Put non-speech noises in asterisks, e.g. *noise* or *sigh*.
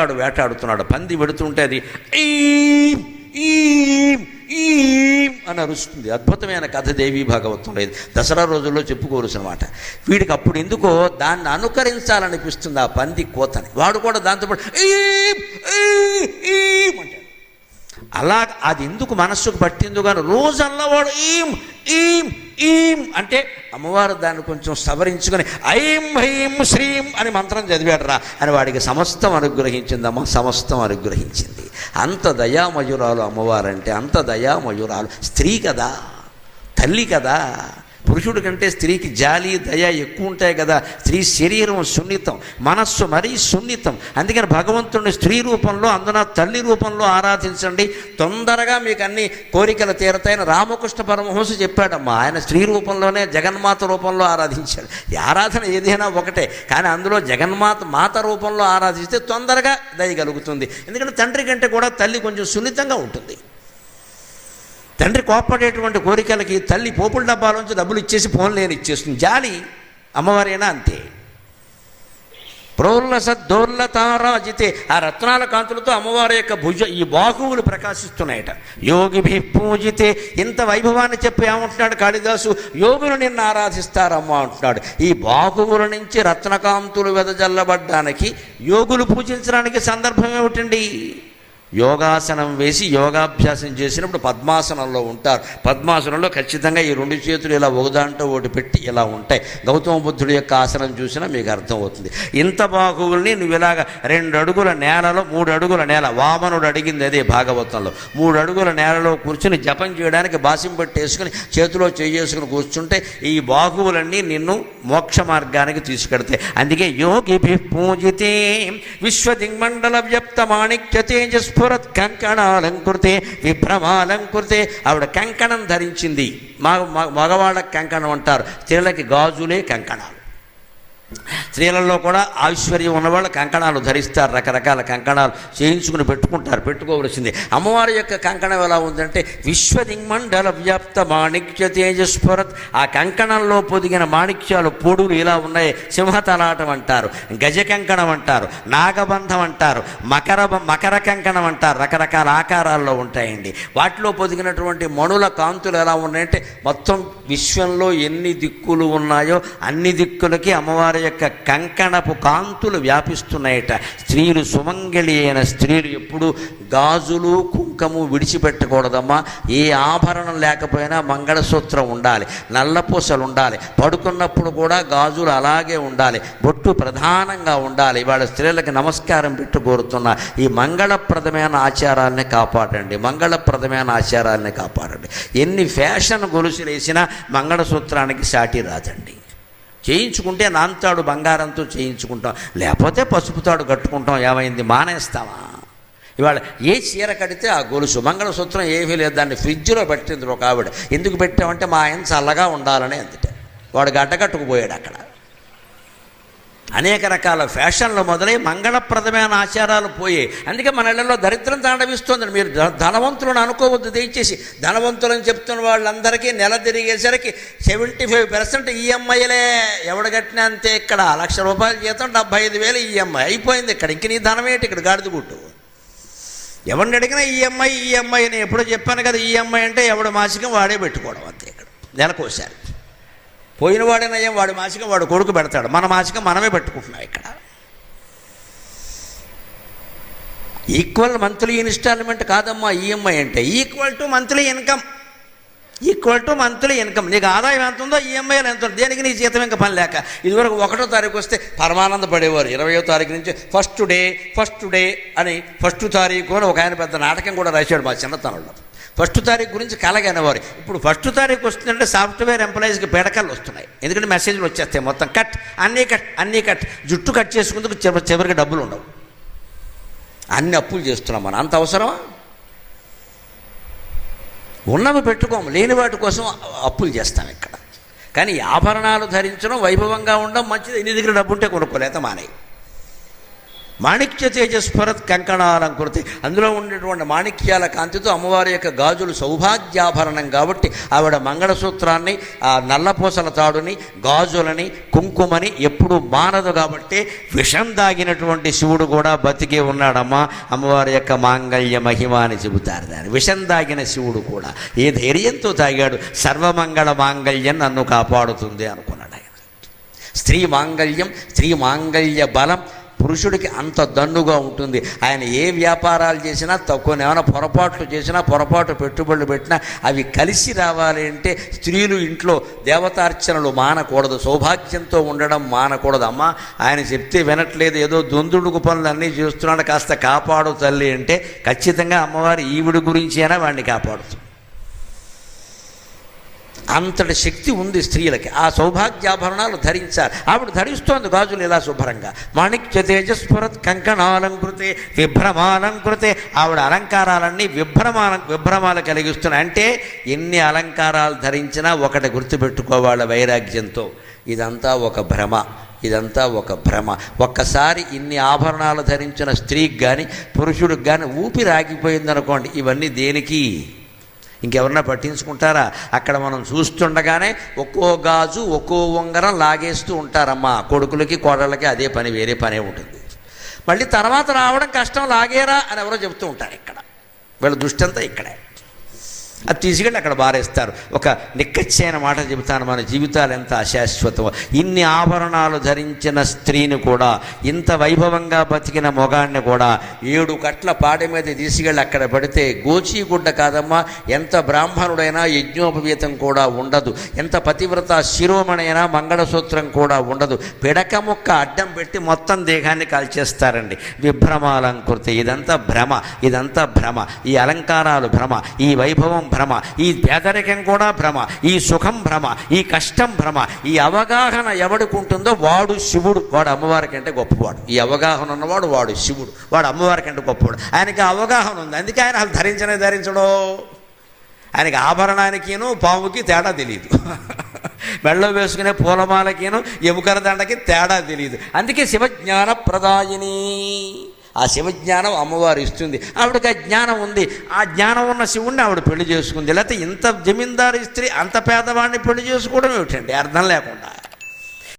వాడు వేటాడుతున్నాడు. పంది పెడుతుంటే అది ఈం, ఈం, ఈం అని అరుస్తుంది. అద్భుతమైన కథ దేవి భాగవతం ఇది దసరా రోజుల్లో చెప్పుకోవలసిన మాట వీడికి అప్పుడు ఎందుకో దాన్ని అనుకరించాలనిపిస్తుంది ఆ పంది కోతని. వాడు కూడా దాంతో పాటు ఈం, ఈం అంటాడు. అలా అది ఎందుకు మనస్సుకు పట్టిందో కానీ రోజల్లా వాడు ఈం ఈం ఈం అంటే అమ్మవారు దాన్ని కొంచెం సవరించుకొని ఐం హైం శ్రీం అని మంత్రం చదివాడు రా అని వాడికి సమస్తం అనుగ్రహించిందమ్మ సమస్తం అనుగ్రహించింది. అంత దయామయురాలు అమ్మవారంటే అంత దయామయురాలు స్త్రీ కదా తల్లి కదా పురుషుడి కంటే స్త్రీకి జాలి దయ ఎక్కువ ఉంటాయి కదా. స్త్రీ శరీరం సున్నితం మనస్సు మరీ సున్నితం. అందుకని భగవంతుడిని స్త్రీ రూపంలో అందున తల్లి రూపంలో ఆరాధించండి. తొందరగా మీకు అన్ని కోరికలు తీరతాయని రామకృష్ణ పరమహంస చెప్పాడమ్మా. ఆయన స్త్రీ రూపంలోనే జగన్మాత రూపంలో ఆరాధించాడు. ఆరాధన ఏదైనా ఒకటే కానీ అందులో జగన్మాత మాత రూపంలో ఆరాధిస్తే తొందరగా దయ కలుగుతుంది. ఎందుకంటే తండ్రి కంటే కూడా తల్లి కొంచెం సున్నితంగా ఉంటుంది. తండ్రి కోపడేటువంటి కోరికలకి తల్లి పోపుల డబ్బాలోంచి డబ్బులు ఇచ్చేసి ఫోన్ లేని ఇచ్చేస్తుంది. జాలి అమ్మవారైనా అంతే. ప్రోల్లస దోర్లతారాజితే ఆ రత్నాల కాంతులతో అమ్మవారి యొక్క భుజ ఈ బాహువులు ప్రకాశిస్తున్నాయట. యోగిభి పూజితే. ఇంత వైభవాన్ని చెప్పి ఏమంటున్నాడు కాళిదాసు? యోగులు నిన్ను ఆరాధిస్తారమ్మా అంటున్నాడు. ఈ బాహువుల నుంచి రత్నకాంతులు వెదజల్లబడ్డానికి యోగులు పూజించడానికి సందర్భం ఏమిటండి? యోగాసనం వేసి యోగాభ్యాసం చేసినప్పుడు పద్మాసనంలో ఉంటారు. పద్మాసనంలో ఖచ్చితంగా ఈ రెండు చేతులు ఇలా ఒకదాంట్లో ఒకటి పెట్టి ఇలా ఉంటాయి. గౌతమ బుద్ధుడి యొక్క ఆసనం చూసినా మీకు అర్థమవుతుంది. ఇంత బాహువుల్ని నువ్వు ఇలాగ రెండు అడుగుల నేలలో మూడు అడుగుల నేల వామనుడు అడిగింది అదే భాగవతంలో. మూడు అడుగుల నేలలో కూర్చుని జపం చేయడానికి బాసింపట్టేసుకుని చేతిలో చేసుకుని కూర్చుంటే ఈ బాహువులన్నీ నిన్ను మోక్ష మార్గానికి తీసుకెడతాయి. అందుకే యోగి పూజితే విశ్వదింగ్మండల వ్యప్త మాణిక్య తేజస్ఫురత్ కంకణాలంకృతే విభ్రమాలంకృతే. ఆవిడ కంకణం ధరించింది. మా మగ- మగవాళ్ళకి కంకణం అంటారు. స్త్రీలకి గాజులే కంకణాలు. స్త్రీలలో కూడా ఐశ్వర్యం ఉన్నవాళ్ళు కంకణాలు ధరిస్తారు రకరకాల కంకణాలు చేయించుకుని పెట్టుకుంటారు పెట్టుకోవలసింది. అమ్మవారి యొక్క కంకణం ఎలా ఉందంటే విశ్వదింగ్మండల వ్యాప్త మాణిక్య తేజస్ఫురత్ ఆ కంకణంలో పొదిగిన మాణిక్యాలు పొడులు ఇలా ఉన్నాయి. సింహతలాటం అంటారు గజ కంకణం అంటారు నాగబంధం అంటారు మకర మకర కంకణం అంటారు రకరకాల ఆకారాల్లో ఉంటాయండి. వాటిలో పొదిగినటువంటి మణుల కాంతులు ఎలా ఉన్నాయంటే మొత్తం విశ్వంలో ఎన్ని దిక్కులు ఉన్నాయో అన్ని దిక్కులకి అమ్మవారి యొక్క కంకణపు కాంతులు వ్యాపిస్తున్నాయట. స్త్రీలు సుమంగళి అయిన స్త్రీలు ఎప్పుడు గాజులు కుంకము విడిచిపెట్టకూడదమ్మా. ఏ ఆభరణం లేకపోయినా మంగళసూత్రం ఉండాలి నల్లపూసలు ఉండాలి పడుకున్నప్పుడు కూడా గాజులు అలాగే ఉండాలి బొట్టు ప్రధానంగా ఉండాలి. ఇవాళ స్త్రీలకు నమస్కారం పెట్టు కోరుతున్నా. ఈ మంగళప్రదమైన ఆచారాలని కాపాడండి మంగళప్రదమైన ఆచారాలని కాపాడండి. ఎన్ని ఫ్యాషన్ గొలుసులు వేసినా మంగళసూత్రానికి సాటి రాదండి. చేయించుకుంటే నాంతాడు బంగారంతో చేయించుకుంటాం. లేకపోతే పసుపుతాడు కట్టుకుంటాం. ఏమైంది? మానేస్తామా ఇవాళ ఏ చీర కడితే ఆ గొలుసు. మంగళసూత్రం ఏమీ లేదు. దాన్ని ఫ్రిడ్జ్లో పెట్టింది ఒక ఆవిడ. ఎందుకు పెట్టామంటే మా ఆయన చల్లగా ఉండాలని అందుట. వాడు గడ్డకట్టుకుపోయాడు అక్కడ. అనేక రకాల ఫ్యాషన్లు మొదలై మంగళప్రదమైన ఆచారాలు పోయాయి అందుకే మన ఇళ్ళలో దరిద్రం తాండవిస్తుంది మీరు ధనవంతులను అనుకోవద్దు. దయచేసి ధనవంతులని చెప్తున్న వాళ్ళందరికీ నెల తిరిగేసరికి సెవెంటీ ఫైవ్ పర్సెంట్ ఈఎంఐలే. ఎవడు కట్టినా అంతే ఇక్కడ. లక్ష రూపాయల జీతం డెబ్బై ఐదు వేలు ఈఎంఐ. అయిపోయింది ఇక్కడ. ఇంక నీ ధనం ఏంటి ఇక్కడ గాడిద గుట్టు? ఎవరిని అడిగినా ఈఎంఐ ఈఎంఐ అని ఎప్పుడో చెప్పాను కదా. ఈఎంఐ అంటే ఎవడు మాసికం వాడే పెట్టుకోవడం అంతే ఇక్కడ. నెలకోసారి. పోయిన వాడినయ్యం వాడి మాసికం వాడు కొడుకు పెడతాడు. మన మాసికం మనమే పెట్టుకుంటున్నాం ఇక్కడ. ఈక్వల్ మంత్లీ ఇన్స్టాల్మెంట్ కాదమ్మా ఈఎంఐ అంటే. Equal to monthly income equal to monthly income నీకు ఆదాయం ఎంత ఉందో ఈఎంఐలు ఎంత ఉందో దేనికి నీ జీతం ఇంకా పని లేక? ఇదివరకు ఒకటో తారీఖు వస్తే పరమానంద పడేవారు ఇరవయో తారీఖు నుంచి ఫస్ట్ డే ఫస్ట్ డే అని ఫస్ట్ తారీఖు అని ఒక ఆయన పెద్ద నాటకం కూడా రాశాడు మా చిన్నతనంలో. ఫస్ట్ తారీఖు గురించి కలగనేవారు. ఇప్పుడు ఫస్ట్ తారీఖు వస్తుందంటే సాఫ్ట్వేర్ ఎంప్లాయీస్కి పిడకలు వస్తున్నాయి. ఎందుకంటే మెసేజ్లు వచ్చేస్తాయి మొత్తం. కట్. అన్నీ కట్. అన్నీ కట్. జుట్టు కట్ చేసుకుందుకు చివరి చివరికి డబ్బులు ఉండవు. అన్ని అప్పులు చేస్తున్నాం మనం. అంత అవసరమా? ఉన్నవి పెట్టుకోము లేని వాటి కోసం అప్పులు చేస్తాం ఇక్కడ. కానీ ఆభరణాలు ధరించడం వైభవంగా ఉండడం మంచిది. నీ దగ్గర డబ్బు ఉంటే కొనుక్కోలేత మానేయి. మాణిక్య తేజస్ఫరత్ కంకణాలంకృతి అందులో ఉండేటువంటి మాణిక్యాల కాంతితో అమ్మవారి యొక్క గాజులు సౌభాగ్యాభరణం కాబట్టి ఆవిడ మంగళసూత్రాన్ని ఆ నల్లపూసల తాడుని గాజులని కుంకుమని ఎప్పుడూ మానదు కాబట్టి విషం దాగినటువంటి శివుడు కూడా బతికే ఉన్నాడమ్మా. అమ్మవారి యొక్క మాంగళ్య మహిమ అని చెబుతారు దాన్ని. విషం దాగిన శివుడు కూడా ఏ ధైర్యంతో తాగాడు? సర్వమంగళ మాంగళ్యం నన్ను కాపాడుతుంది అనుకున్నాడు ఆయన. స్త్రీ మాంగళ్యం స్త్రీ మాంగళ్య బలం పురుషుడికి అంత దన్నుగా ఉంటుంది. ఆయన ఏ వ్యాపారాలు చేసినా తక్కువ ఏమైనా పొరపాట్లు చేసినా పొరపాటు పెట్టుబడులు పెట్టినా అవి కలిసి రావాలి అంటే స్త్రీలు ఇంట్లో దేవతార్చనలు మానకూడదు. సౌభాగ్యంతో ఉండడం మానకూడదు. అమ్మ ఆయన చెప్తే వినట్లేదు. ఏదో దొందుడుకు పనులు అన్నీ చేస్తున్నాడు. కాస్త కాపాడు తల్లి అంటే ఖచ్చితంగా అమ్మవారి ఈవిడి గురించి అయినా వాడిని కాపాడుతుంది. అంతటి శక్తి ఉంది స్త్రీలకి. ఆ సౌభాగ్యాభరణాలు ధరించాలి. ఆవిడ ధరిస్తోంది గాజులు ఇలా శుభ్రంగా. మాణిక్య తేజస్ఫురత్ కంకణాలంకృతే విభ్రమాలంకృతే. ఆవిడ అలంకారాలన్నీ విభ్రమాల విభ్రమాలు కలిగిస్తున్నాయి. అంటే ఎన్ని అలంకారాలు ధరించినా ఒకటి గుర్తుపెట్టుకోవాళ్ళ వైరాగ్యంతో. ఇదంతా ఒక భ్రమ. ఇదంతా ఒక భ్రమ. ఒక్కసారి ఇన్ని ఆభరణాలు ధరించిన స్త్రీకి కానీ పురుషుడికి కానీ ఊపిరి ఆగిపోయిందనుకోండి ఇవన్నీ దేనికి? ఇంకెవరన్నా పట్టించుకుంటారా? అక్కడ మనం చూస్తుండగానే ఒక్కో గాజు ఒక్కో ఉంగరం లాగేస్తూ ఉంటారమ్మా. కొడుకులకి కోడళ్ళకి అదే పని వేరే పనే ఉంటుంది. మళ్ళీ తర్వాత రావడం కష్టం లాగేరా అని ఎవరో చెప్తూ ఉంటారు ఇక్కడ. వీళ్ళ దృష్టి అంతా ఇక్కడే. అది తీసుకెళ్ళి అక్కడ బారేస్తారు. ఒక నిక్కచ్చైన మాట చెబుతాను మన జీవితాలు ఎంత అశాశ్వతమో. ఇన్ని ఆభరణాలు ధరించిన స్త్రీని కూడా ఇంత వైభవంగా బతికిన మొగాన్ని కూడా ఏడు కట్ల పాడి మీద తీసుకెళ్ళి అక్కడ పడితే గోచీగుడ్డ కాదమ్మా ఎంత బ్రాహ్మణుడైనా యజ్ఞోపవీతం కూడా ఉండదు. ఎంత పతివ్రత శిరోమణైనా మంగళసూత్రం కూడా ఉండదు. పిడక ముక్క అడ్డం పెట్టి మొత్తం దేహాన్ని కాల్చేస్తారండి. విభ్రమాలంకృతి ఇదంతా భ్రమ ఇదంతా భ్రమ ఈ అలంకారాలు భ్రమ ఈ వైభవం భ్రమ ఈ పేదరికం కూడా భ్రమ ఈ సుఖం భ్రమ ఈ కష్టం భ్రమ ఈ అవగాహన ఎవడికి ఉంటుందో వాడు శివుడు వాడు అమ్మవారి కంటే గొప్పవాడు. ఈ అవగాహన ఉన్నవాడు వాడు శివుడు వాడు అమ్మవారి కంటే గొప్పవాడు. ఆయనకి అవగాహన ఉంది అందుకే ఆయన అసలు ధరించనే ధరించడో. ఆయనకి ఆభరణానికిను పాముకి తేడా తెలియదు *laughs* మెళ్ళో వేసుకునే పూలమాలకిను ఎముకర దండకి తేడా తెలియదు అందుకే శివజ్ఞాన ప్రదాయిని ఆ శివజ్ఞానం అమ్మవారు ఇస్తుంది. ఆవిడకి ఆ జ్ఞానం ఉంది. ఆ జ్ఞానం ఉన్న శివుణ్ణి ఆవిడ పెళ్ళి చేసుకుంది. లేకపోతే ఇంత జమీందారు స్త్రీ అంత పేదవాడిని పెళ్ళి చేసుకోవడం ఏమిటండి? అర్థం లేకుండా.